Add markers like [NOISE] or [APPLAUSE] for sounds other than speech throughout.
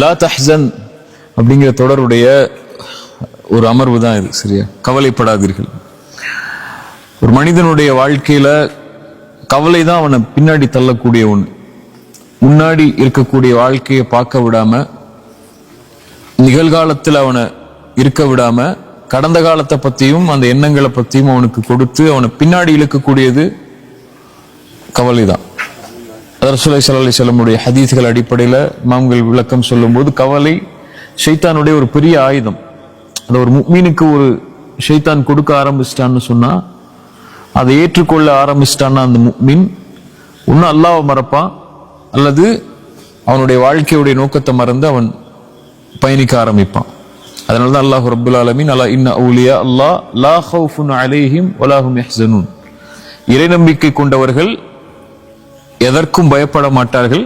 லா தஹன் அப்படிங்கிற தொடருடைய ஒரு அமர்வு தான் இது சரியா? கவலைப்படாதீர்கள். ஒரு மனிதனுடைய வாழ்க்கையில கவலை தான் அவனை பின்னாடி தள்ளக்கூடிய ஒன்று முன்னாடி இருக்கக்கூடிய வாழ்க்கையை பார்க்க விடாம நிகழ்காலத்தில் அவனை இருக்க விடாம கடந்த காலத்தை பற்றியும் அந்த எண்ணங்களை பற்றியும் அவனுக்கு கொடுத்து அவனை பின்னாடி இழுக்கக்கூடியது கவலை தான் ரசூலை சல்லா செல்லமுடைய ஹதீஸ்கள் அடிப்படையில் மாம்கள் விளக்கம் சொல்லும்போது கவலை ஷைத்தானுடைய ஒரு பெரிய ஆயுதம். அந்த ஒரு முக்மீனுக்கு ஒரு ஷைத்தான் கொடுக்க ஆரம்பிச்சிட்டான்னு சொன்னால் அதை ஏற்றுக்கொள்ள ஆரம்பிச்சிட்டான்னா அந்த மீன் ஒன்னும் அல்லாவை மறப்பான். அல்லது அவனுடைய வாழ்க்கையுடைய நோக்கத்தை மறந்து அவன் பயணிக்க ஆரம்பிப்பான். அதனால தான் அல்லாஹ் ரபுல் ஆலமீன் அலா இன்ன அவுலியா அல்லா லா ஹவுஃபுன் அலைஹிம் வலாஹும் யஹ்சனூன். இறை நம்பிக்கை கொண்டவர்கள் எதற்கும் பயப்பட மாட்டார்கள்.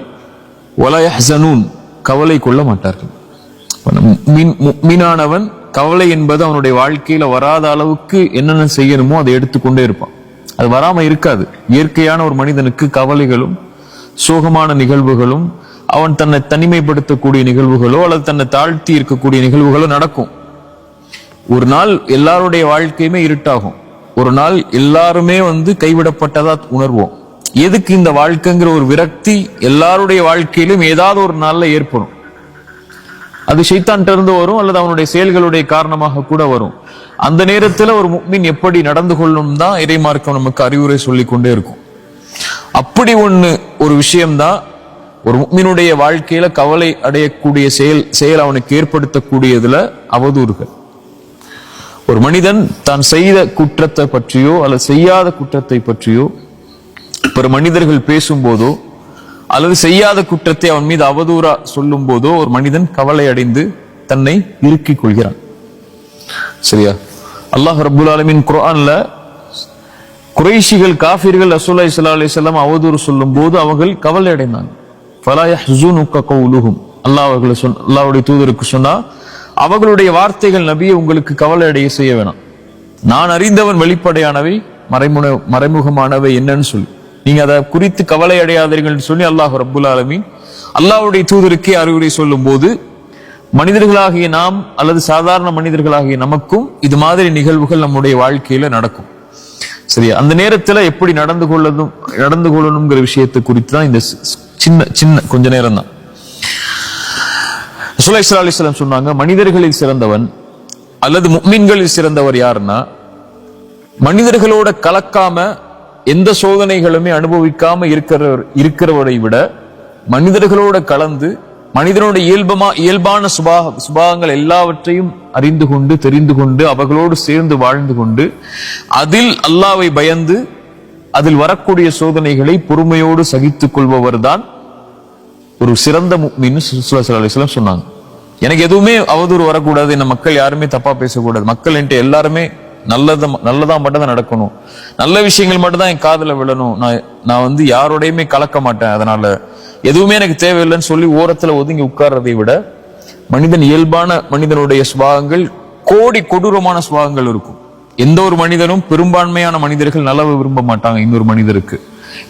ஒலயஹனூன் கவலை கொள்ள மாட்டார்கள். மீனானவன் கவலை என்பது அவனுடைய வாழ்க்கையில வராத அளவுக்கு என்னென்ன செய்யணுமோ அதை எடுத்துக்கொண்டே இருப்பான். அது வராம இருக்காது. இயற்கையான ஒரு மனிதனுக்கு கவலைகளும் சோகமான நிகழ்வுகளும் அவன் தன்னை தனிமைப்படுத்தக்கூடிய நிகழ்வுகளோ அல்லது தன்னை தாழ்த்தி இருக்கக்கூடிய நிகழ்வுகளோ நடக்கும். ஒரு நாள் எல்லாருடைய வாழ்க்கையுமே இருட்டாகும். ஒரு நாள் எல்லாருமே வந்து கைவிடப்பட்டதா உணர்வோம். எதுக்கு இந்த வாழ்க்கைங்கிற ஒரு விரக்தி எல்லாருடைய வாழ்க்கையிலும் ஏதாவது ஒரு நாள்ல ஏற்படும். அது ஷைத்தான்ட்ட இருந்து வரும் அல்லது அவனுடைய செயல்களுடைய காரணமாக கூட வரும். அந்த நேரத்தில் ஒரு முக்மின் எப்படி நடந்து கொள்ளும் தான் இறைமார்க்கம் நமக்கு அறிவுரை சொல்லி கொண்டே இருக்கும். அப்படி ஒண்ணு ஒரு விஷயம்தான் ஒரு முக்மினுடைய வாழ்க்கையில கவலை அடையக்கூடிய செயல் செயல் அவனுக்கு ஏற்படுத்தக்கூடியதுல அவதூறுகள். ஒரு மனிதன் தான் செய்த குற்றத்தை பற்றியோ அல்லது செய்யாத குற்றத்தை பற்றியோ பிற மனிதர்கள் பேசும்போதோ அல்லது செய்யாத குற்றத்தை அவன் மீது அவதூறா சொல்லும் போதோ ஒரு மனிதன் கவலை அடைந்து தன்னை இறுக்கிக் கொள்கிறான். சரியா? அல்லாஹ் ரபுல் ஆலமின் குரான்ல குறைஷிகள் காஃபிர்கள் ரசூலை ஸல்லல்லாஹு அலைஹி அவதூறு சொல்லும் போது அவர்கள் கவலை அடைந்தாங்க. அல்லாஹ் அவர்களை சொன்ன அல்லாஹ்வுடைய தூதருக்கு சொன்னா அவர்களுடைய வார்த்தைகள் நபியை உங்களுக்கு கவலை அடைய செய்ய வேணாம். நான் அறிந்தவன் வெளிப்படையானவை மறைமுக மறைமுகமானவை என்னன்னு சொல்லி. நீங்க அதை குறித்து கவலை அடையாதீர்கள் சொல்லி அல்லாஹ் ரபுல் ஆலமீன் அல்லாஹ்வுடைய தூதருக்கே அறிவுரை சொல்லும் போது மனிதர்களாகிய நாம் அல்லது சாதாரண மனிதர்களாகிய நமக்கும் இது மாதிரி நிகழ்வுகள் நம்முடைய வாழ்க்கையில நடக்கும். சரியா? அந்த நேரத்துல எப்படி நடந்து கொள்ளதும் நடந்து கொள்ளணுங்கிற விஷயத்தை குறித்து தான் இந்த சின்ன சின்ன கொஞ்ச நேரம் தான். சுலைஸ்லா அலிஸ்லாம் சொன்னாங்க மனிதர்களில் சிறந்தவன் அல்லது முக்மின்களில் சிறந்தவர் யாருன்னா மனிதர்களோட கலக்காம எந்த சோதனைகளுமே அனுபவிக்காம இருக்கிறவர் இருக்கிறவரை விட மனிதர்களோட கலந்து மனிதனோட இயல்பமா இயல்பான சுபாக சுபாகங்கள் எல்லாவற்றையும் அறிந்து கொண்டு தெரிந்து கொண்டு அவர்களோடு சேர்ந்து வாழ்ந்து கொண்டு அதில் அல்லாவை பயந்து அதில் வரக்கூடிய சோதனைகளை பொறுமையோடு சகித்துக் கொள்பவர் தான் ஒரு சிறந்த முக்மின்னு அலிஸ்லாம் சொன்னாங்க. எனக்கு எதுவுமே அவதூறு வரக்கூடாது என்ன மக்கள் யாருமே தப்பா பேசக்கூடாது. மக்கள் என்கிட்ட எல்லாருமே நல்லது நல்லதாக மட்டும் தான் நடக்கணும். நல்ல விஷயங்கள் மட்டும் தான் என் காதில் விழணும். நான் நான் வந்து யாரோடையுமே கலக்க மாட்டேன். அதனால எதுவுமே எனக்கு தேவையில்லைன்னு சொல்லி ஓரத்தில் ஒதுங்கி உட்கார்றதை விட மனிதன் இயல்பான மனிதனுடைய சுபாகங்கள் கோடி கொடூரமான சுபாகங்கள் இருக்கும். எந்த ஒரு மனிதனும் பெரும்பான்மையான மனிதர்கள் நல்லவை விரும்ப மாட்டாங்க. இன்னொரு மனிதருக்கு.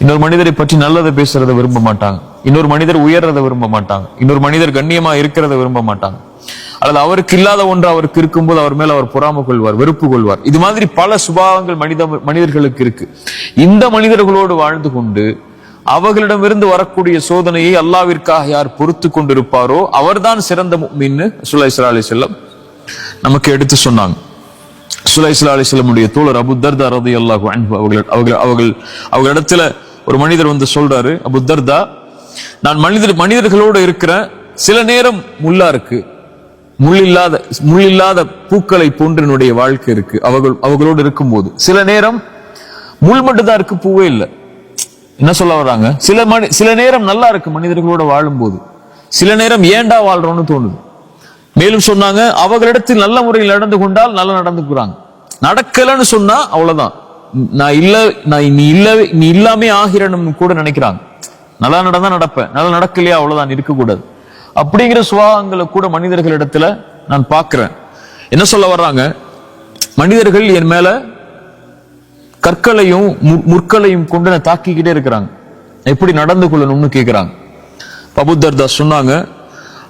இன்னொரு மனிதரை பற்றி நல்லதை பேசுறதை விரும்ப மாட்டாங்க. இன்னொரு மனிதர் உயர்றதை விரும்ப மாட்டாங்க. இன்னொரு மனிதர் கண்ணியமா இருக்கிறத விரும்ப மாட்டாங்க. அல்லது அவருக்கு இல்லாத ஒன்று அவருக்கு இருக்கும்போது அவர் மேல் அவர் பொறாமை கொள்வார் வெறுப்பு கொள்வார். இது மாதிரி பல சுபாவங்கள் மனித மனிதர்களுக்கு இருக்கு. இந்த மனிதர்களோடு வாழ்ந்து கொண்டு அவர்களிடமிருந்து வரக்கூடிய சோதனையை அல்லாவிற்காக யார் பொறுத்து கொண்டிருப்பாரோ அவர்தான் சிறந்த மீன்னு சுல்லா இஸ்லா அலி செல்லம் நமக்கு எடுத்து சொன்னாங்க. சுலை இஸ்லா செல்லமுடைய தோழர் அபு ரதி அல்லாஹு அவர்கள் அவர்கள் அவர்கள் அவர்களிடத்துல ஒரு மனிதர் வந்து சொல்றாரு அபுத்தர்தா நான் மனிதர் மனிதர்களோடு இருக்கிறேன் சில நேரம் முல்லா இருக்கு. முள் இல்லாத முள் இல்லாத பூக்களை போன்று என்னுடைய வாழ்க்கை இருக்கு. அவர்கள் அவர்களோடு இருக்கும்போது. சில நேரம் முள் மட்டும்தான் இருக்கு பூவே இல்லை. என்ன சொல்ல வர்றாங்க? சில மணி சில நேரம் நல்லா இருக்கு மனிதர்களோட வாழும்போது. சில நேரம் ஏண்டா வாழ்றோம்னு தோணுது. மேலும் சொன்னாங்க அவர்களிடத்தில் நல்ல முறையில் நடந்து கொண்டால் நல்லா நடந்துக்கிறாங்க. நடக்கலன்னு சொன்னா அவ்வளவுதான். நான் இல்ல நான் நீ இல்ல நீ இல்லாமே ஆகிறனும் கூட நினைக்கிறாங்க. நல்லா நடந்தா நடப்பேன். நல்லா நடக்கலையா அவ்வளவுதான். இருக்கக்கூடாது. அப்படிங்கிற சுபாவங்களை கூட மனிதர்களிடத்துல நான் பார்க்கிறேன். என்ன சொல்ல வர்றாங்க? மனிதர்கள் என் மேல கற்களையும் மு- முற்களையும் கொண்டு நான் தாக்கிக்கிட்டே இருக்கிறாங்க. எப்படி நடந்து கொள்ளணும்னு கேட்கிறாங்க பபுத்தர் தாஸ் சொன்னாங்க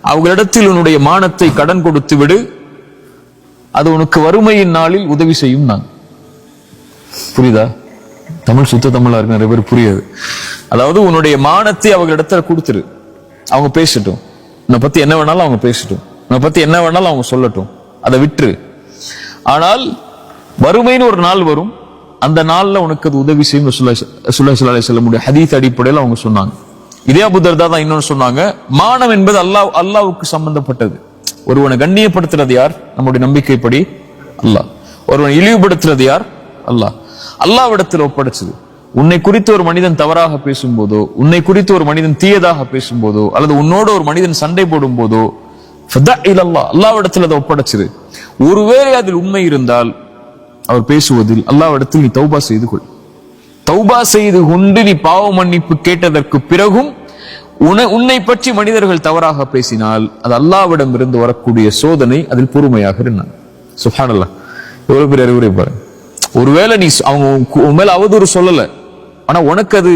அவர்களிடத்தில் உன்னுடைய மானத்தை கடன் கொடுத்து விடு. அது உனக்கு வறுமையின் நாளில் உதவி செய்யும் நான். புரியுதா? தமிழ் சுத்த தமிழா இருக்கு நிறைய பேர் புரியாது. அதாவது உன்னுடைய மானத்தை அவர்களிடத்துல கொடுத்துரு. அவங்க பேசட்டும். உன்னை பத்தி என்ன வேணாலும் அவங்க பேசட்டும். உன்னை பத்தி என்ன வேணாலும் அவங்க சொல்லட்டும். அதை விட்டுரு. ஆனால் வறுமைன்னு ஒரு நாள் வரும். அந்த நாள்ல உனக்கு அது உதவி செய்யும் சுல்லாய் சொல்ல முடியும் ஹதீத் அடிப்படையில் அவங்க சொன்னாங்க. இதே அபுதர்தா தான் இன்னொன்னு சொன்னாங்க. மானம் என்பது அல்லாஹ் அல்லாவுக்கு சம்பந்தப்பட்டது. ஒருவனை கண்ணியப்படுத்துறது யார்? நம்முடைய நம்பிக்கைப்படி அல்லாஹ். ஒருவனை இழிவுபடுத்துறது யார்? அல்லாஹ். அல்லாவிடத்தில் ஒப்படைச்சது. உன்னை குறித்து ஒரு மனிதன் தவறாக பேசும்போதோ உன்னை குறித்து ஒரு மனிதன் தீயதாக பேசும்போதோ அல்லது உன்னோட ஒரு மனிதன் சண்டை போடும் போதோ அல்லாவிடத்தில் அதை ஒப்படைச்சிரு. ஒருவேளை அதில் உண்மை இருந்தால் அவர் பேசுவதில் அல்லாவிடத்தில் நீ தௌபா செய்து கொள். தௌபா செய்து கொண்டு நீ பாவ மன்னிப்பு கேட்டதற்கு பிறகும் உன்னை பற்றி மனிதர்கள் தவறாக பேசினால் அது அல்லாவிடம் இருந்து வரக்கூடிய சோதனை அதில் பொறுமையாக இருந்தான். சுஹானல்லா எவ்வளவு பேர் அறிவுரை பாரு ஒருவேளை நீ அவங்க உன் மேல அவதூறு சொல்லல. ஆனா உனக்கு அது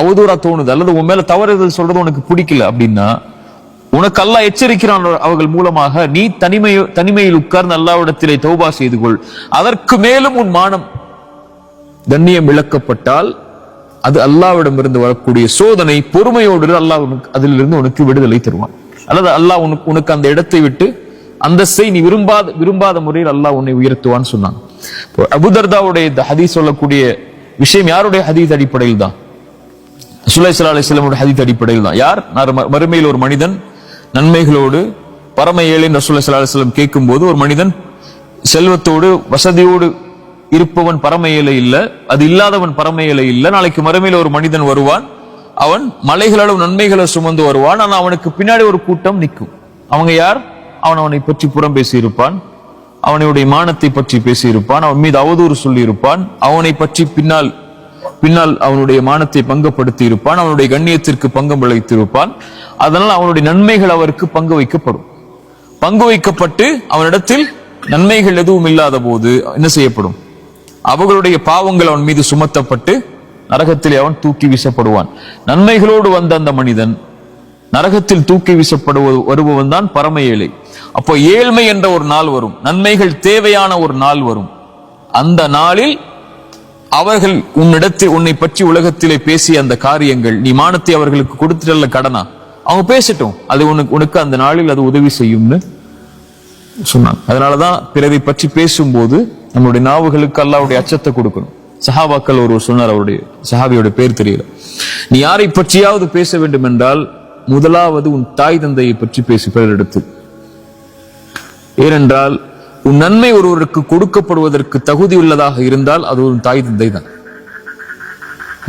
அவதூறா தோணுது அல்லது உன் மேல தவறுதல் சொல்றது உனக்கு பிடிக்கல அப்படின்னா உனக்கு அல்லாஹ் எச்சரிக்கிறான் அவர்கள் மூலமாக நீ தனிமை தனிமையில் உட்கார்ந்து அல்லாவிடத்திலே தௌபா செய்து கொள். அதற்கு மேலும் உன் மானம் கண்ணியம் இழக்கப்பட்டால் அது அல்லாவிடமிருந்து வரக்கூடிய சோதனை பொறுமையோடு அல்லாஹ் உனக்கு அதிலிருந்து உனக்கு விடுதலை தருவான். அல்லது அல்லாஹ் உனக்கு உனக்கு அந்த இடத்தை விட்டு அந்தஸ்தை நீ விரும்பாத விரும்பாத முறையில் அல்லாஹ் உன்னை உயர்த்துவான்னு சொன்னான். அபுதர்தாவுடைய ஹதி சொல்லக்கூடிய விஷயம் யாருடைய ஹதீத் அடிப்படையில் தான்? சுலை சலா ஹதீத் அடிப்படையில் தான். யார்? மறுமையில் ஒரு மனிதன் நன்மைகளோடு பரம ஏழை ரசூல்லா சல்லா கேட்கும் போது ஒரு மனிதன் செல்வத்தோடு வசதியோடு இருப்பவன் பரம ஏழை இல்லை அது இல்லாதவன் பரம ஏழை இல்லை. நாளைக்கு மறுமையில் ஒரு மனிதன் வருவான் அவன் மலைகளாலும் நன்மைகளை சுமந்து வருவான் ஆனால் அவனுக்கு பின்னாடி ஒரு கூட்டம் நிற்கும். அவங்க யார்? அவன் அவனை பற்றி புறம் பேசியிருப்பான். அவனுடைய மானத்தை பற்றி பேசியிருப்பான் அவன் மீது அவதூறு சொல்லியிருப்பான். அவனை பற்றி பின்னால் பின்னால் அவனுடைய மானத்தை பங்கப்படுத்தி இருப்பான் அவனுடைய கண்ணியத்திற்கு பங்கம் விளைத்திருப்பான். அதனால் அவனுடைய நன்மைகள் அவருக்கு பங்கு வைக்கப்படும். பங்கு வைக்கப்பட்டு அவனிடத்தில் நன்மைகள் எதுவும் இல்லாத போது என்ன செய்யப்படும்? அவர்களுடைய பாவங்கள் அவன் மீது சுமத்தப்பட்டு நரகத்தில் அவன் தூக்கி வீசப்படுவான். நன்மைகளோடு வந்த அந்த மனிதன் நரகத்தில் தூக்கி வீசப்படுவது வருபவன் தான் பரம ஏழை. அப்போ ஏழ்மை என்ற ஒரு நாள் வரும். நன்மைகள் தேவையான ஒரு நாள் வரும். அந்த நாளில் அவர்கள் உன்னிடத்தில் உன்னை பற்றி உலகத்திலே பேசிய அந்த காரியங்கள் நீ மானத்தை அவர்களுக்கு கொடுத்துட்டல கடனா? அவங்க பேசட்டும். அது உனக்கு உனக்கு அந்த நாளில் அது உதவி செய்யும்னு சொன்னாங்க. அதனாலதான் பிறரை பற்றி பேசும்போது நம்மளுடைய நாவுகளுக்கு அல்லாவுடைய அச்சத்தை கொடுக்கணும். சஹாபாக்கள் ஒரு சொன்னார் அவருடைய சஹாபியோட பேர் தெரியல. நீ யாரை பற்றியாவது பேச வேண்டும் என்றால் முதலாவது உன் தாய் தந்தையை பற்றி பேசி பிறரிடத்தில் ஏனென்றால் உன் நன்மை ஒருவருக்கு கொடுக்கப்படுவதற்கு தகுதி உள்ளதாக இருந்தால் அது ஒரு தாய் தந்தை தான்.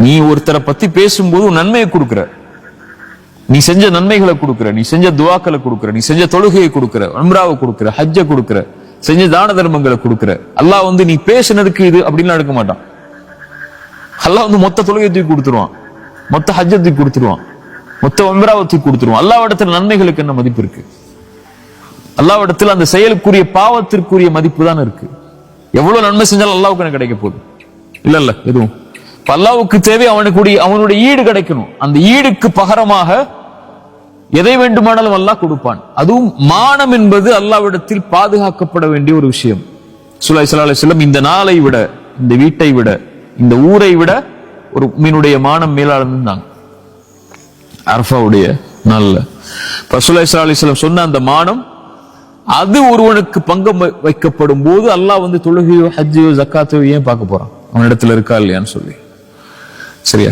நீ ஒருத்தரை பத்தி பேசும்போது உன் நன்மையை கொடுக்கிற. நீ செஞ்ச நன்மைகளை கொடுக்கிற நீ செஞ்ச துவாக்களை கொடுக்குற நீ செஞ்ச தொழுகையை கொடுக்கிற அம்ராவை கொடுக்குற ஹஜ்ஜ கொடுக்குற செஞ்ச தான தர்மங்களை கொடுக்கிற. அல்லாஹ் வந்து நீ பேசினதுக்கு இது அப்படின்னு எடுக்க மாட்டான். அல்லாஹ் வந்து மொத்த தொழுகையை தூக்கி கொடுத்துருவான். மொத்த ஹஜ்ஜை தூக்கி கொடுத்துருவான். மொத்த ஒன்பதாவத்துக்கு கொடுத்துருவோம். அல்லாவிடத்தில் நன்மைகளுக்கு என்ன மதிப்பு இருக்கு அல்லாவிடத்தில் அந்த செயலுக்குரிய பாவத்திற்குரிய மதிப்பு தான் இருக்கு. எவ்வளவு நன்மை செஞ்சாலும் அல்லாவுக்கு எனக்கு கிடைக்க போகுது. இல்ல இல்ல எதுவும். அல்லாவுக்கு தேவை அவனுக்கு அவனுடைய ஈடு கிடைக்கணும். அந்த ஈடுக்கு பகரமாக எதை வேண்டுமானாலும் அல்லாஹ் கொடுப்பான். அதுவும் மானம் என்பது அல்லாவிடத்தில் பாதுகாக்கப்பட வேண்டிய ஒரு விஷயம். சுலாய் சலா செல்லம் இந்த நாளை விட இந்த வீட்டை விட இந்த ஊரை விட ஒரு மீனுடைய மானம் மேலாளர்ந்தாங்க அரஃபாவுடைய நல்ல சுலாய் சலா அலிஸ்லாம் சொன்ன அந்த மானம் அது ஒருவனுக்கு பங்கம் வைக்கப்படும் போது அல்லாஹ் வந்து தொழுகையோ ஹஜ்ஜையோ ஜக்காத்தையோ ஏன் பார்க்க போறான்? அவன் இடத்துல இருக்கா இல்லையான்னு சொல்லி. சரியா?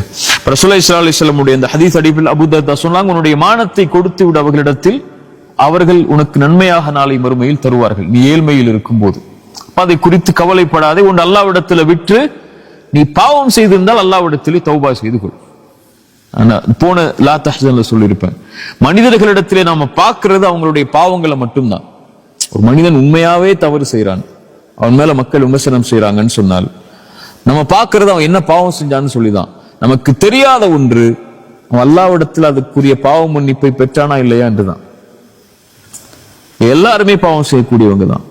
ரசூலை இஸ்லா அலிஸ்லமுடைய அந்த ஹதீஸ் அடிப்பில் அபுதா சொன்னாங்க உன்னுடைய மானத்தை கொடுத்து விட அவர்களிடத்தில். அவர்கள் உனக்கு நன்மையாக நாளை மறுமையில் தருவார்கள். நீ ஏழ்மையில் இருக்கும் போது அதை குறித்து கவலைப்படாதே உன் அல்லாவிடத்துல விட்டு நீ பாவம் செய்திருந்தால் அல்லாவிடத்திலே தௌபா செய்து கொள். போன லா தஹன்ல சொல்லியிருப்பேன். மனிதர்களிடத்திலே நாம பார்க்கறது அவங்களுடைய பாவங்களை மட்டும்தான். ஒரு மனிதன் உண்மையாவே தவறு செய்யறான் அவன் மேல மக்கள் விமர்சனம் செய்யறாங்கன்னு சொன்னால் நம்ம பார்க்கறது அவன் என்ன பாவம் செஞ்சான்னு சொல்லிதான். நமக்கு தெரியாத ஒன்று அவன் அல்லாவிடத்தில் அதுக்குரிய பாவ மன்னிப்பை பெற்றானா இல்லையா என்றுதான். எல்லாருமே பாவம் செய்யக்கூடியவங்க தான்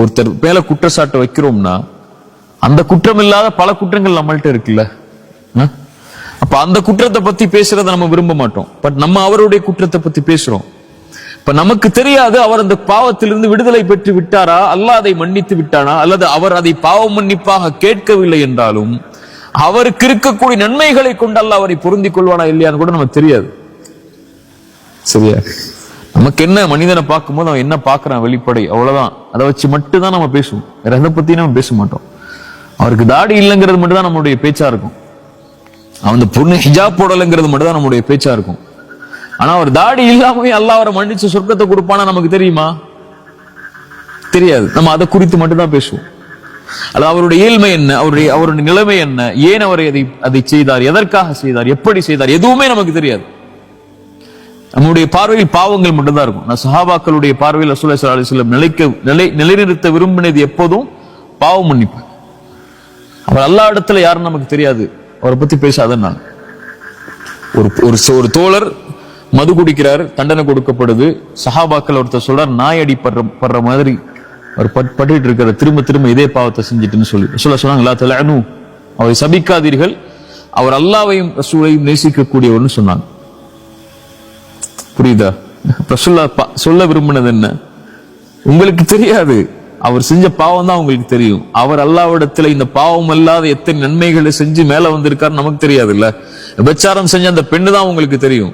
ஒருத்தர் மேல குற்றச்சாட்டை வைக்கிறோம்னா அந்த குற்றம் இல்லாத பல குற்றங்கள் நம்மள்கிட்ட இருக்குல்ல? அப்ப அந்த குற்றத்தை பத்தி பேசுறத நம்ம விரும்ப மாட்டோம். பட் நம்ம அவருடைய குற்றத்தை பத்தி பேசுறோம். இப்ப நமக்கு தெரியாது அவர் அந்த பாவத்திலிருந்து விடுதலை பெற்று விட்டாரா? அல்லாஹ் அதை மன்னித்து விட்டானா? அல்லது அவர் அதை பாவ மன்னிப்பாக கேட்கவில்லை என்றாலும் அவருக்கு இருக்கக்கூடிய நன்மைகளை கொண்டல்ல அவரை பொருந்திக் கொள்வானா இல்லையான்னு கூட நமக்கு தெரியாது. சரியா? நமக்கு என்ன மனிதனை பார்க்கும்போது அவன் என்ன பார்க்கறான் வெளிப்படை? அவ்வளவுதான். அதை வச்சு மட்டும் தான் நம்ம பேசுவோம். வேற எதை பத்தி நம்ம பேச மாட்டோம். அவருக்கு தாடி இல்லைங்கிறது மட்டும் தான் நம்மளுடைய பேச்சா இருக்கும். அந்த பொண்ணு ஹிஜாப் போடலைங்கிறது மட்டும் தான் நம்முடைய பேச்சா இருக்கும். ஆனா அவர் தாடி இல்லாமவே அல்லா அவரை மன்னிச்சு சொர்க்கத்தை கொடுப்பானா நமக்கு தெரியுமா? தெரியாது. நம்ம அதை குறித்து மட்டும்தான் பேசுவோம். அது அவருடைய ஏழ்மை என்ன? அவருடைய அவருடைய நிலைமை என்ன? ஏன் அவர் அதை அதை செய்தார்? எதற்காக செய்தார்? எப்படி செய்தார்? எதுவுமே நமக்கு தெரியாது. நம்முடைய பார்வையில் பாவங்கள் மட்டும்தான் இருக்கும். நான் சஹாபாக்களுடைய பார்வையில் ரசூலுல்லாஹி ஸல்லல்லாஹு அலைஹி நிலைக்க நிலை நிலைநிறுத்த விரும்பினது எப்போதும் பாவம் மன்னிப்பு. அவர் எல்லா இடத்துல யாரும் நமக்கு தெரியாது. அவரை பத்தி பேசாத நான். ஒரு ஒரு ஒரு தோழர் மது குடிக்கிறார் தண்டனை கொடுக்கப்படுது சஹாபாக்கள் ஒருத்தர் சொல்றார் நாய் அடி படுற படுற மாதிரி அவர் பட் பட்டுட்டு இருக்கிற திரும்ப திரும்ப இதே பாவத்தை செஞ்சுட்டுன்னு சொல்லி. சொல்ல சொன்னாங்க "லா தலஅனு." அவரை சபிக்காதீர்கள். அவர் அல்லாவையும் ரசூலையும் நேசிக்கக்கூடியவர்னு சொன்னாங்க. புரியுதா? ரசூல்லா பா- சொல்ல விரும்பினது என்ன? உங்களுக்கு தெரியாது. அவர் செஞ்ச பாவம் தான் உங்களுக்கு தெரியும். அவர் அல்லாவிடத்துல இந்த பாவம் இல்லாத எத்தனை நன்மைகளை செஞ்சு மேல வந்திருக்காரு நமக்கு தெரியாது இல்ல விபச்சாரம் செஞ்ச அந்த பெண்ணு தான் உங்களுக்கு தெரியும்.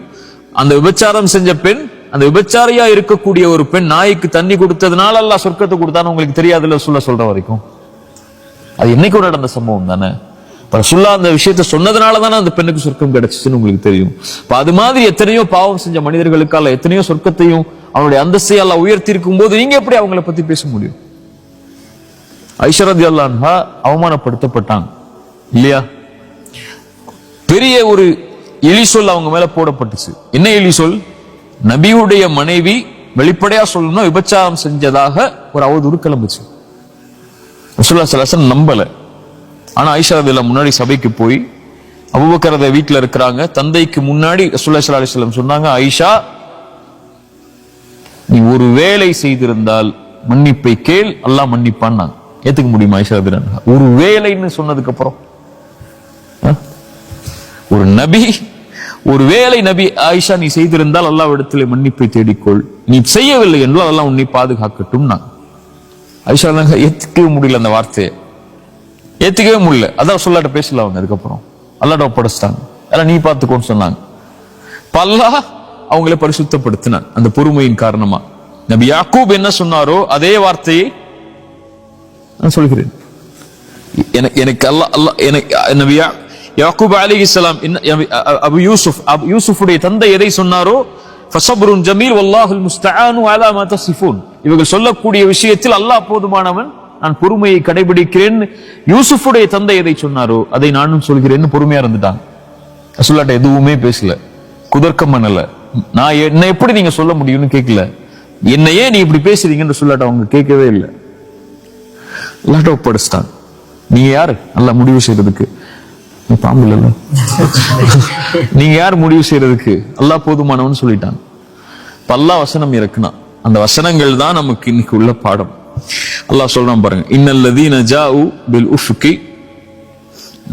அந்த விபச்சாரம் செஞ்ச பெண் அந்த விபச்சாரியா இருக்கக்கூடிய ஒரு பெண் நாய்க்கு தண்ணி கொடுத்ததுனால அல்லா சொர்க்கத்தை கொடுத்தான்னு உங்களுக்கு தெரியாதுல்ல சொல்ல சொல்ற வரைக்கும்? அது என்னைக்கு நடந்த சம்பவம் தானே? இப்ப அந்த விஷயத்த சொன்னதுனால தானே அந்த பெண்ணுக்கு சொர்க்கம் கிடைச்சிச்சுன்னு உங்களுக்கு தெரியும். இப்போ அது மாதிரி எத்தனையோ பாவம் செஞ்ச மனிதர்களுக்கால எத்தனையோ சொர்க்கத்தையும் அவனுடைய அந்தஸ்தை எல்லாம் உயர்த்தி இருக்கும் போது நீங்க எப்படி அவங்கள பத்தி பேச முடியும்? ஐஸ்வரதி அல்லான்ஹா அவமானப்படுத்தப்பட்டாங்க. இல்லையா? பெரிய ஒரு இழி சொல் அவங்க மேல போடப்பட்டுச்சு. என்ன இழி சொல் நபியுடைய மனைவி வெளிப்படையா சொல்லணும்னா விபச்சாரம் செஞ்சதாக ஒரு அவதூறு கிளம்புச்சு. ரசூல்லா சலாசன் நம்பல. ஆனா ஐஷா ரதியல்லாஹு முன்னாடி சபைக்கு போய் அபூபக்கர் வீட்டில் வீட்டுல இருக்கிறாங்க தந்தைக்கு முன்னாடி ரசூல்லா ஸல்லல்லாஹு அலைஹி சொன்னாங்க ஐஷா நீ ஒரு வேலை செய்திருந்தால் மன்னிப்பை கேள் அல்லாஹ் மன்னிப்பான் ஏத்துக்க முடியுமா ஐஷா ஒரு வேலைன்னு சொன்னதுக்கு அப்புறம். ஆ? ஒரு நபி ஒரு வேலை நபி ஆயிஷா நீ செய்திருந்தால் அல்லாஹ் இடத்துல மன்னிப்பை தேடிக்கொள். நீ செய்யவில்லை என்றால் அல்லாஹ் உன்னை பாதுகாக்கட்டும் நான். ஐஷா ரலியல்லாஹு ஏத்துக்கவே முடியல அந்த வார்த்தையை. ஏத்துக்கவே முடியல. அதான் சொல்லாட்ட பேசல அவங்க அதுக்கப்புறம். அல்லாட்ட ஒப்படைச்சிட்டாங்க அதெல்லாம் நீ பார்த்துக்கோன்னு சொன்னாங்க. பல்லா அவங்களை பரிசுத்தப்படுத்தினான். அந்த பொறுமையின் காரணமா. நபி யாக்கூப் என்ன சொன்னாரோ அதே வார்த்தையை நான் சொல்கிறேன். எனக்கு எனக்கு அல்லாஹ் அல்லாஹ் எனக்கு நபி யா- யாக்கூப் அலைஹிஸ்ஸலாம் என்ன அபு யூசுப் அபு யூசுஃபுடைய தந்தை எதை சொன்னாரோ? ஃபஸப்ருன் ஜமீல் வல்லாஹுல் முஸ்தானு அலா மாதா சிஃபூன் இவர்கள் சொல்லக்கூடிய விஷயத்தில் அல்லாஹ் போதுமானவன். நான் பொறுமையை கடைபிடிக்கிறேன். யூசுஃபுடைய தந்தை எதை சொன்னாரோ அதை நானும் சொல்கிறேன்னு பொறுமையா இருந்துட்டான் சொல்லாட்ட எதுவுமே பேசல. குதர்க்கம் பண்ணல. நான் என்ன எப்படி நீங்க சொல்ல முடியும்னு கேட்கல என்னையே நீ இப்படி பேசுறீங்கன்னு சொல்லாட்ட அவங்க கேட்கவே இல்லை. எல்லாட்ட ஒப்படைச்சிட்டாங்க நீங்க யாரு? நல்லா முடிவு செய்யறதுக்கு நீ பாம்பு இல்லைல்ல. [LAUGHS] நீங்க யார் முடிவு செய்யறதுக்கு அல்லாஹ் போதுமானவன் சொல்லிட்டாங்க அல்லாஹ் வசனம் இறக்குனான் அந்த வசனங்கள் தான் நமக்கு இன்னைக்கு உள்ள பாடம். அல்லாஹ் சொல்றான் பாருங்க. இன்னல்லதீன ஜாஉ பில் உஃப்கி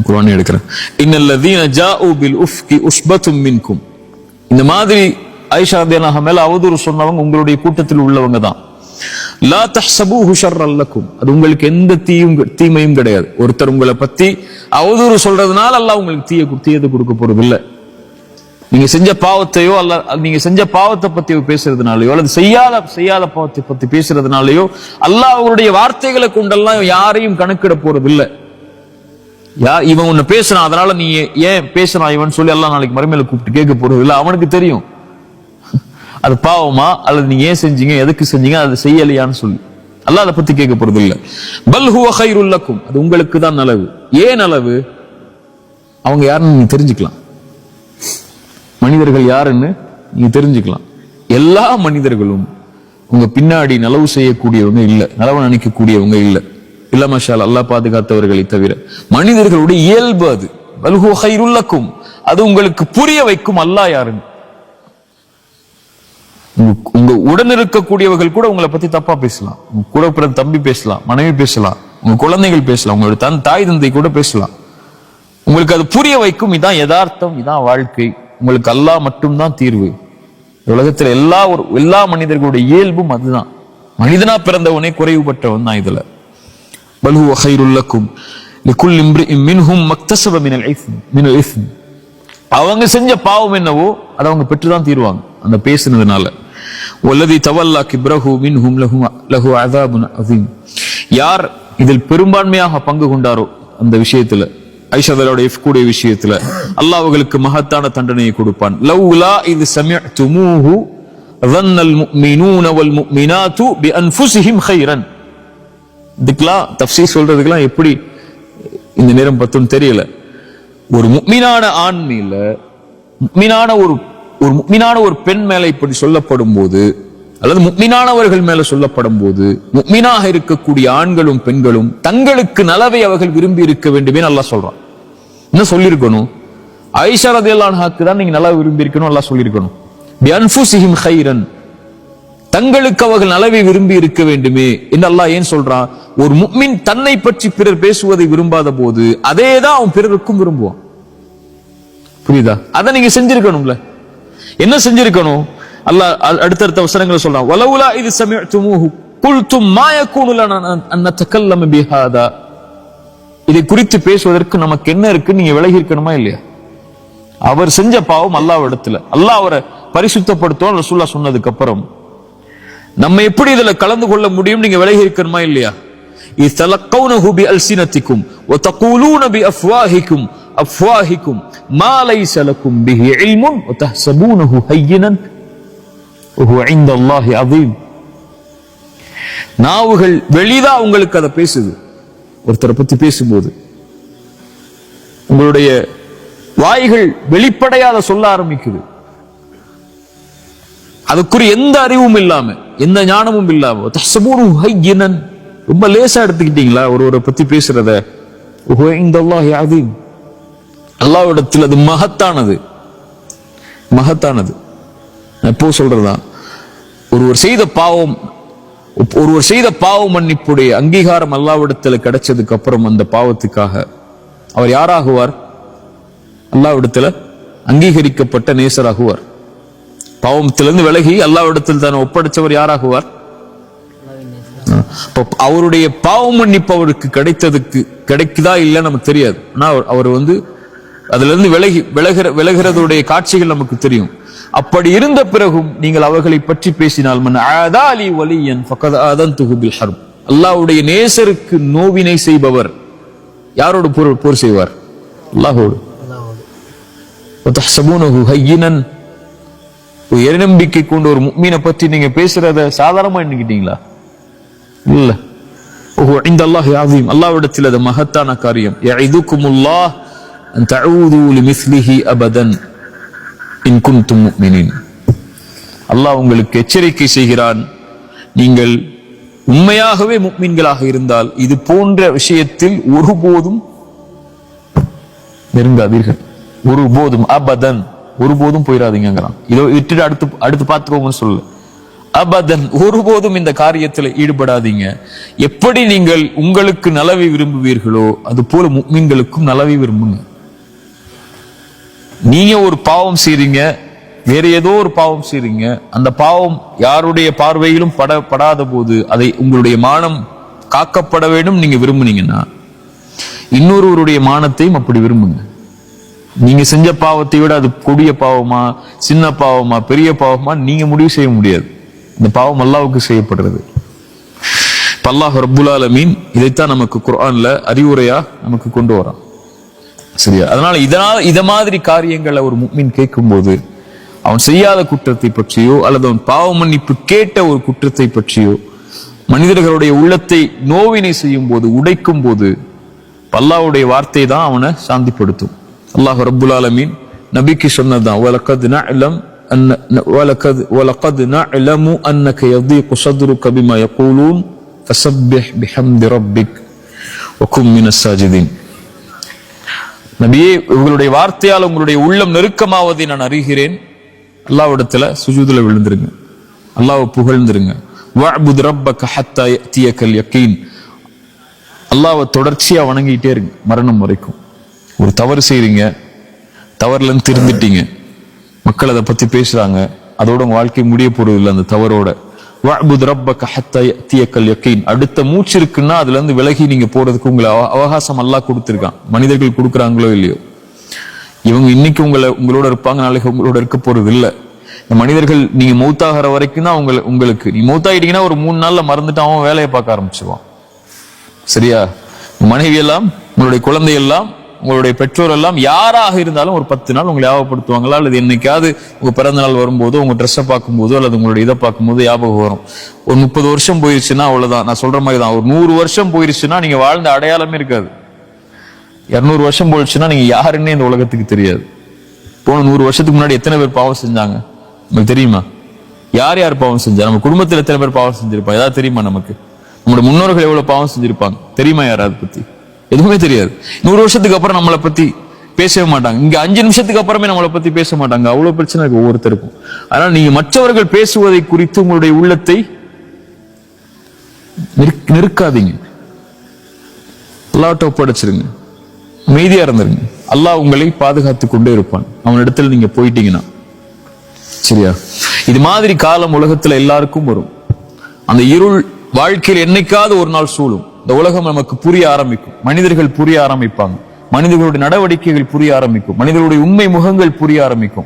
குர்ஆன் எடுக்கிறேன். இன்னல்லதீன ஜாஉ பில் உஃப்கி உஸ்பத்தும் மின்கும். இந்த மாதிரி ஐஷா ரலியல்லாஹு மேல அவதூறு சொன்னவங்க உங்களுடைய கூட்டத்தில் உள்ளவங்க தான். லா தஹ்சபூஹு ஹுஷர் லக்கும். அது உங்களுக்கு எந்த தீயும் தீமையும் கிடையாது. ஒருத்தர் உங்களை பத்தி அவதூறு சொல்றதுனால அல்லாஹ் உங்களுக்கு தீய தீயது கொடுக்க போறது இல்லை நீங்க செஞ்ச பாவத்தையோ அல்ல நீங்க செஞ்ச பாவத்தை பத்தி பேசுறதுனாலயோ அல்லது செய்யாத செய்யாத பாவத்தை பத்தி பேசுறதுனாலயோ அல்லாஹ் அவருடைய வார்த்தைகளை கொண்டெல்லாம் யாரையும் கணக்கிட போறது இல்லை யார் இவன் உன்னை பேசுறான் அதனால நீ ஏன் பேசுறான் இவன் சொல்லி எல்லாம் நாளைக்கு மறுமையில கூப்பிட்டு கேட்க போறது இல்லை அவனுக்கு தெரியும். அது பாவமா? அல்லது நீங்க ஏன் செஞ்சீங்க? எதுக்கு செஞ்சீங்க? அது செய்யலையான்னு சொல்லி. அல்லாஹ் அதை பத்தி கேட்க போறது இல்ல பல் ஹுவ அது உங்களுக்கு தான் நலவு. ஏன் அளவு அவங்க யாருன்னு நீங்க தெரிஞ்சுக்கலாம். மனிதர்கள் யாருன்னு நீங்க தெரிஞ்சுக்கலாம். எல்லா மனிதர்களும் உங்க பின்னாடி நலவு செய்யக்கூடியவங்க இல்ல. நலவு நினைக்கக்கூடியவங்க இல்ல. இல்ல மஷால் அல்லாஹ் பாதுகாத்தவர்களை தவிர. மனிதர்களுடைய இயல்பு அது. பல் ஹுவ அது உங்களுக்கு புரிய வைக்கும் அல்லாஹ் யாருன்னு. உங்க- உடன் இருக்கக்கூடியவர்கள் கூட உங்களை பத்தி தப்பா பேசலாம். உங்க கூட பிறந்த தம்பி பேசலாம் மனைவி பேசலாம் உங்க குழந்தைகள் பேசலாம் உங்களோட தன் தாய் தந்தை கூட பேசலாம். உங்களுக்கு அது புரிய வைக்கும். இதான் யதார்த்தம் இதான் வாழ்க்கை. உங்களுக்கு அல்லாஹ் மட்டும்தான் தீர்வு. உலகத்துல எல்லா ஒரு எல்லா மனிதர்களுடைய இயல்பும் அதுதான். மனிதனா பிறந்தவனே குறைவுபட்டவன் தான் இதுல. பலு ஹுவ கைருல் லக்கும். மின்ஹும் மக்தஸப மினல் இஸ்ம் மினல் அவங்க செஞ்ச பாவம் என்னவோ அதை அவங்க பெற்றுதான் தீருவாங்க. அந்த பேசுனதுனால. வல்லதி தவல்லா கிப்ரஹு மின்ஹும் லஹு லஹு அஸாபுன் அஸீம் யார் இதில் பெரும்பான்மையாக பங்கு கொண்டாரோ அந்த விஷயத்துல ஐஷாதலோட கூடிய விஷயத்துல அல்லாஹ் அவர்களுக்கு மகத்தான தண்டனையை கொடுப்பான் லவ்லா இது சமிஅத்துமூஹு ظن المؤمنون والمؤمنات بأنفسهم خيرا இதுக்கெல்லாம் தப்சீர் சொல்றதுக்கெல்லாம் எப்படி இந்த நேரம் பத்தும் தெரியல ஒரு முக்மினான ஆண் மேல முக்மினான ஒரு ஒரு முக்மினான ஒரு பெண் மேல இப்படி சொல்லப்படும் போது அல்லது முக்மினானவர்கள் மேல சொல்லப்படும் போது முக்மினாக இருக்கக்கூடிய ஆண்களும் பெண்களும் தங்களுக்கு நலவை அவர்கள் விரும்பி இருக்க வேண்டுமே நல்லா சொல்றான். என்ன சொல்லியிருக்கணும் ஐஷா ரதியல்லான்ஹாக்கு தான் நீங்க நல்லா விரும்பி இருக்கணும் நல்லா சொல்லியிருக்கணும் பியன்ஃபுசிஹிம் ஹைரன் தங்களுக்கு அவர்கள் நலவை விரும்பி இருக்க வேண்டுமே என்று அல்லாஹ் ஏன் சொல்றான்? ஒரு முக்மின் தன்னை பற்றி பிறர் பேசுவதை விரும்பாத போது அதே தான் அவன் பிறருக்கும் விரும்புவான். புரியுதா? அதை நீங்க செஞ்சிருக்கணும்ல. என்ன செஞ்சிருக்கணும்? அல்லாஹ் அடுத்தடுத்த வசனங்களை சொல்றான். வலவுலா இது சமய துமுஹு சமயத்துமூஹு குல்தும் மாயக்கூனுலன அன்னத்தக்கல்லம் பிஹாதா. இதை குறித்து பேசுவதற்கு நமக்கு என்ன இருக்கு நீங்க விலகி இருக்கணுமா இல்லையா? அவர் செஞ்ச பாவம் அல்லாஹ் இடத்துல அல்லாஹ் அவரை பரிசுத்தப்படுத்தும் ரசூல்லா சொன்னதுக்கு அப்புறம். நம்ம எப்படி இதுல கலந்து கொள்ள முடியும் நீங்க விலகி இருக்கணுமா இல்லையா இத்தலக்கவுனஹு பி அல்சினத்திக்கும் ஒத்தகூலூன பி அஃப்வாஹிக்கும். أفواهكم ما ليس لكم به علم وتحسبونه هينا وهو عند الله عظيم நாவுகள் வெளிதா உங்களுக்கு அதை பேசுது ஒருத்தரை பத்தி பேசும்போது உங்களுடைய வாய்கள் வெளிப்படையாத சொல்ல ஆரம்பிக்குது அதுக்குரிய எந்த அறிவும் இல்லாம எந்த ஞானமும் இல்லாம தஹ்சபூனு ஹையினன் ரொம்ப லேசா எடுத்துக்கிட்டீங்களா ஒருவரை பத்தி பேசுறத ஹுவ இந்தல்லாஹி அதீம் அல்லாவிடத்தில் அது மகத்தானது. மகத்தானது. எப்போ சொல்றதா ஒருவர் செய்த பாவம் ஒருவர் செய்த பாவ மன்னிப்புடைய அங்கீகாரம் அல்லாவிடத்தில் கிடைச்சதுக்கு அப்புறம் அந்த பாவத்துக்காக அவர் யாராகுவார்? அல்லாவிடத்தில் அங்கீகரிக்கப்பட்ட நேசராகுவார். பாவத்திலிருந்து விலகி அல்லாவிடத்தில் தான் ஒப்படைச்சவர் யாராகுவார்? அவருடைய பாவ மன்னிப்பு அவருக்கு கிடைத்ததுக்கு கிடைக்குதா இல்லை நமக்கு தெரியாது. ஆனால் அவர் வந்து அதிலிருந்து விலகி விலகிற விலகிறதுடைய காட்சிகள் நமக்கு தெரியும். அப்படி இருந்த பிறகும் நீங்கள் அவர்களை பற்றி பேசினால் மன் அதாலி வலியன் ஃபக்கத் அதன் துகுபில் ஹர்ம் அல்லாவுடைய நேசருக்கு நோவினை செய்பவர் யாரோடு போர் போர் செய்வார்? அல்லாஹோடு எரிநம்பிக்கை கொண்டு ஒரு மீனை பற்றி நீங்க பேசுறத சாதாரணமா எண்ணிக்கிட்டீங்களா? இல்ல. ஓஹோ இந்த அல்லாஹ் யாசையும் அல்லாஹ் இடத்தில் அது மகத்தான காரியம். இதுக்கும் அல்லாஹ் அபதன் இன் குன்தும் அல்லாஹ் உங்களுக்கு எச்சரிக்கை செய்கிறான். நீங்கள் உண்மையாகவே முக்மீன்களாக இருந்தால் இது போன்ற விஷயத்தில் ஒருபோதும் நெருங்காதீர்கள். ஒருபோதும் அபதன் ஒருபோதும் போயிடாதீங்கிறான் இதோ விட்டுட்டு அடுத்து அடுத்து பார்த்துக்கோங்கன்னு சொல்லு அபதன் ஒருபோதும் இந்த காரியத்தில் ஈடுபடாதீங்க. எப்படி நீங்கள் உங்களுக்கு நலவை விரும்புவீர்களோ அது போல முக்மீன்களுக்கும் நலவை விரும்புங்க. நீங்க ஒரு பாவம் செய்றீங்க வேற ஏதோ ஒரு பாவம் செய்றீங்க அந்த பாவம் யாருடைய பார்வையிலும் பட படாத போது அதை உங்களுடைய மானம் காக்கப்பட வேண்டும் நீங்க விரும்புனீங்கன்னா இன்னொருவருடைய மானத்தையும் அப்படி விரும்புங்க. நீங்க செஞ்ச பாவத்தை விட அது கொடிய பாவமா சின்ன பாவமா பெரிய பாவமா நீங்க முடிவு செய்ய முடியாது. இந்த பாவம் அல்லாவுக்கு செய்யப்படுறது. பல்லாஹ் ரபுல் ஆலமீன் இதைத்தான் நமக்கு குரான்ல அறிவுரையா நமக்கு கொண்டு வரான். சரியா அதனால இதனால இத மாதிரி காரியங்களை ஒரு முக்மின் கேட்கும்போது அவன் செய்யாத குற்றத்தை பற்றியோ அல்லது அவன் பாவ மன்னிப்பு கேட்ட ஒரு குற்றத்தை பற்றியோ மனிதர்களுடைய உள்ளத்தை நோவினை செய்யும் போது உடைக்கும் போது அல்லாஹ்வுடைய வார்த்தை தான் அவனை சாந்திப்படுத்தும் அல்லாஹ் ரப்புல் ஆலமீன் நபிக்கு சொன்னதுதான் வலக்கத் நஅலம் அன்ன வலக்கத் வலக்கத் நஅலமு அன்னக யதீகு صدرك بما يقولون فسبح بحمد ربك وكن من الساجدين நபியே உங்களுடைய வார்த்தையால் உங்களுடைய உள்ளம் நெருக்கமாவதை நான் அறிகிறேன். அல்லாவிடத்துல சுஜூதுல விழுந்துருங்க. அல்லாவை புகழ்ந்துருங்க. வஅபுத் ரப்பக ஹத்தா யஅதியக்கல் யகீன். அல்லாஹ்வை தொடர்ச்சியா வணங்கிட்டே இருங்க மரணம் வரைக்கும். ஒரு தவறு செய்றீங்க தவறுலன்னு திருந்துட்டீங்க. மக்கள் அதை பத்தி பேசுறாங்க அதோட உங்க வாழ்க்கை முடிய போறது இல்லை அந்த தவறோட. வாபுத் ரப்பக ஹத்தா யஅதியக்கல் யக்கீன் அடுத்த மூச்சு இருக்குன்னா அதுல இருந்து விலகி நீங்க போறதுக்கு உங்களை அவ- அவகாசம் எல்லாம் கொடுத்துருக்கான். மனிதர்கள் கொடுக்குறாங்களோ இல்லையோ. இவங்க இன்னைக்கு உங்களை உங்களோட இருப்பாங்க நாளைக்கு உங்களோட இருக்க போறது இல்லை மனிதர்கள் நீங்க மௌத்தாகிற வரைக்கும் தான் உங்களை உங்களுக்கு நீ மௌத்தாயிட்டீங்கன்னா ஒரு மூணு நாள்ல மறந்துட்டு அவன் வேலையை பார்க்க ஆரம்பிச்சிருவான். சரியா? மனைவி எல்லாம் உங்களுடைய குழந்தை எல்லாம் உங்களுடைய பெற்றோர் எல்லாம் யாராக இருந்தாலும் ஒரு பத்து நாள் உங்களை ஞாபகப்படுத்துவாங்களா? அல்லது என்னைக்காவது உங்க பிறந்த நாள் வரும்போதோ உங்க ட்ரெஸ்ஸை பார்க்கும்போதோ அல்லது உங்களுடைய இதை பார்க்கும்போது ஞாபகம் வரும். ஒரு முப்பது வருஷம் போயிருச்சுன்னா அவ்வளவுதான். நான் சொல்ற மாதிரி தான். ஒரு நூறு வருஷம் போயிருச்சுன்னா நீங்க வாழ்ந்த அடையாளமே இருக்காது. இரநூறு வருஷம் போயிடுச்சுன்னா நீங்க யாருன்னே இந்த உலகத்துக்கு தெரியாது. போன நூறு வருஷத்துக்கு முன்னாடி எத்தனை பேர் பாவம் செஞ்சாங்க? உங்களுக்கு தெரியுமா? யார் யார் பாவம் செஞ்சா? நம்ம குடும்பத்தில் எத்தனை பேர் பாவம் செஞ்சிருப்பாங்க? ஏதாவது தெரியுமா நமக்கு? நம்மளோட முன்னோர்கள் எவ்வளவு பாவம் செஞ்சிருப்பாங்க? தெரியுமா யாராவது பத்தி? எதுவுமே தெரியாது. நூறு வருஷத்துக்கு அப்புறம் நம்மளை பத்தி பேசவே மாட்டாங்க. இங்க அஞ்சு நிமிஷத்துக்கு அப்புறமே நம்மளை பத்தி பேச மாட்டாங்க. அவ்வளவு பிரச்சனை இருக்கு ஒவ்வொருத்தருக்கும். அதனால நீங்க மற்றவர்கள் பேசுவதை குறித்து உங்களுடைய உள்ளத்தை நெருக்காதீங்க. அல்லாட்ட ஒப்படைச்சிருங்க அமைதியா இருந்துருங்க. அல்லாஹ் உங்களை பாதுகாத்து கொண்டே இருப்பான். அவனிடத்துல நீங்க போயிட்டீங்கன்னா. சரியா? இது மாதிரி காலம் உலகத்துல எல்லாருக்கும் வரும். அந்த இருள் வாழ்க்கையில் என்னைக்காவது ஒரு நாள் சூழும். இந்த உலகம் நமக்கு புரிய ஆரம்பிக்கும். மனிதர்கள் புரிய ஆரம்பிப்பாங்க. மனிதர்களுடைய நடவடிக்கைகள் புரிய ஆரம்பிக்கும். மனிதர்களுடைய உண்மை முகங்கள் புரிய ஆரம்பிக்கும்.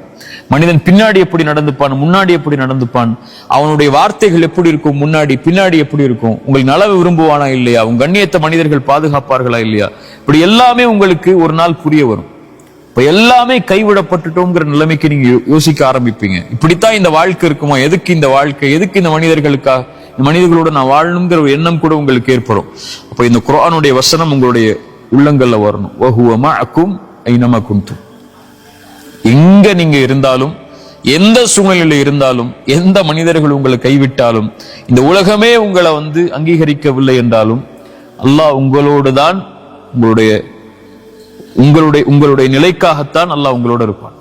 மனிதன் பின்னாடி எப்படி நடந்துப்பான் முன்னாடி எப்படி நடந்துப்பான் அவனுடைய வார்த்தைகள் எப்படி இருக்கும் முன்னாடி பின்னாடி எப்படி இருக்கும் உங்களுக்கு நலவு விரும்புவானா இல்லையா உங்க கண்ணியத்தை மனிதர்கள் பாதுகாப்பார்களா இல்லையா இப்படி எல்லாமே உங்களுக்கு ஒரு நாள் புரிய வரும். இப்ப எல்லாமே கைவிடப்பட்டுட்டோங்கிற நிலைமைக்கு நீங்க யோசிக்க ஆரம்பிப்பீங்க. இப்படித்தான் இந்த வாழ்க்கை இருக்குமா எதுக்கு இந்த வாழ்க்கை எதுக்கு இந்த மனிதர்களுக்கா மனிதர்களோட நான் வாழணுங்கிற எண்ணம் கூட உங்களுக்கு ஏற்படும். அப்போ இந்த குரானுடைய வசனம் உங்களுடைய உள்ளங்கள்ல வரணும். வகுவமா அக்கும் ஐனமா குந்தும் எங்க நீங்க இருந்தாலும் எந்த சூழ்நிலையில் இருந்தாலும் எந்த மனிதர்கள் உங்களை கைவிட்டாலும் இந்த உலகமே உங்களை வந்து அங்கீகரிக்கவில்லை என்றாலும் அல்லாஹ் உங்களோடு தான் உங்களுடைய உங்களுடைய உங்களுடைய நிலைக்காகத்தான் அல்லாஹ் உங்களோட இருப்பான்.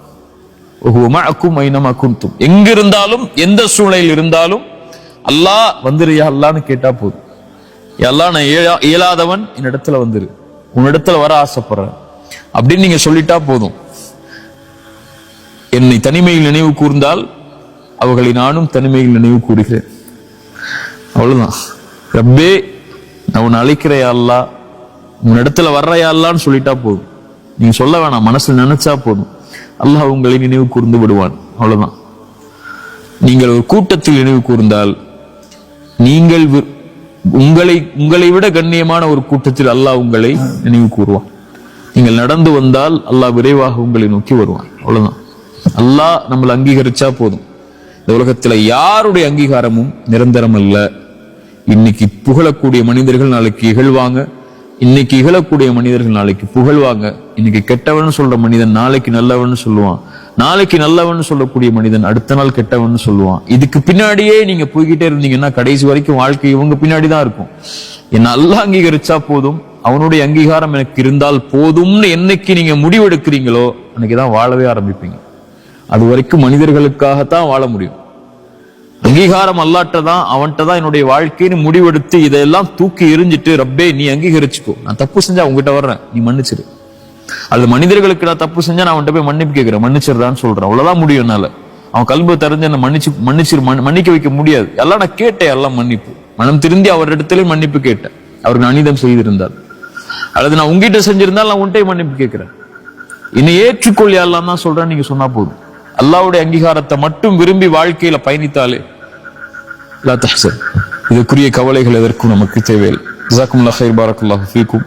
அக்கும் ஐனமா குந்தும் எங்கிருந்தாலும் எந்த சூழ்நிலையில் இருந்தாலும் அல்லாஹ் வந்துருயா அல்லான்னு கேட்டா போதும். எல்லாம் அல்லாஹ் நான் இயலா- இயலாதவன் என்னிடத்துல வந்துரு. உன்னிடத்துல வர ஆசைப்படுறேன். அப்படின்னு நீங்க சொல்லிட்டா போதும். என்னை தனிமையில் நினைவு கூர்ந்தால் அவர்களை நானும் தனிமையில் நினைவு கூறுகிறேன். அவ்வளவுதான். ரப்பே நான் உன்னை அழைக்கிறையா அல்லா உன் இடத்துல வர்றையா அல்லான்னு சொல்லிட்டா போதும். நீங்க சொல்ல வேணாம் மனசுல நினைச்சா போதும். அல்லாஹ் உங்களை நினைவு கூர்ந்து விடுவான். அவ்வளவுதான். நீங்கள் ஒரு கூட்டத்தில் நினைவு கூர்ந்தால் நீங்கள் வி- உங்களை உங்களை விட கண்ணியமான ஒரு கூட்டத்தில் அல்லாஹ் உங்களை நினைவு கூறுவான். நீங்கள் நடந்து வந்தால் அல்லாஹ் விரைவாக உங்களை நோக்கி வருவான். அவ்வளவுதான். அல்லாஹ் நம்மளை அங்கீகரிச்சா போதும். இந்த உலகத்துல யாருடைய அங்கீகாரமும் நிரந்தரம் அல்ல. இன்னைக்கு புகழக்கூடிய மனிதர்கள் நாளைக்கு இகழ்வாங்க. இன்னைக்கு இகழக்கூடிய மனிதர்கள் நாளைக்கு புகழ்வாங்க. இன்னைக்கு கெட்டவன் சொல்ற மனிதன் நாளைக்கு நல்லவன் சொல்லுவான். நாளைக்கு நல்லவன் சொல்லக்கூடிய மனிதன் அடுத்த நாள் கெட்டவன் சொல்லுவான். இதுக்கு பின்னாடியே நீங்க போய்கிட்டே இருந்தீங்கன்னா கடைசி வரைக்கும் வாழ்க்கை இவங்க பின்னாடி தான் இருக்கும். என்ன நல்லா அங்கீகரிச்சா போதும். அவனுடைய அங்கீகாரம் எனக்கு இருந்தால் போதும்னு என்னைக்கு நீங்க முடிவெடுக்கிறீங்களோ அன்னைக்கு தான் வாழவே ஆரம்பிப்பீங்க. அது வரைக்கும் மனிதர்களுக்காகத்தான் வாழ முடியும். அங்கீகாரம் அல்லாட்ட தான் அவன்கிட்ட தான் என்னுடைய வாழ்க்கைன்னு முடிவெடுத்து இதெல்லாம் தூக்கி எரிஞ்சிட்டு ரப்பே நீ அங்கீகரிச்சுக்கோ. நான் தப்பு செஞ்சா உங்ககிட்ட வர்றேன். நீ மன்னிச்சிரு. அல்லது மனிதர்களுக்கு நான் தப்பு செஞ்சா நான் அவன்கிட்ட போய் மன்னிப்பு கேட்கிறேன் மன்னிச்சிருதான்னு சொல்றேன். அவ்வளவுதான் முடியும் என்னால. அவன் கல்பு தெரிஞ்சு என்ன மன்னிச்சு மன்னிச்சிரு மன்னிக்க வைக்க முடியாது. எல்லாம் நான் கேட்டேன் எல்லாம் மன்னிப்பு. மனம் திருந்தி அவரிடத்திலே மன்னிப்பு கேட்டேன். அவருக்கு நான் அநீதம் செய்திருந்தால் அல்லது நான் உங்ககிட்ட செஞ்சிருந்தால் நான் உன்கிட்ட மன்னிப்பு கேட்கிறேன். என்னை ஏற்றுக்கொள்ளி எல்லாம் தான் சொல்றேன் நீங்க சொன்னா போதும். அல்லாவுடைய அங்கீகாரத்தை மட்டும் விரும்பி வாழ்க்கையில பயணித்தாலே. இதற்குரிய கவலைகள் எதற்கும் நமக்கு தேவையில்லை. ஜாக்கும் ஹைர் பாரக்குல்லாஹு ஃபீக்கும்.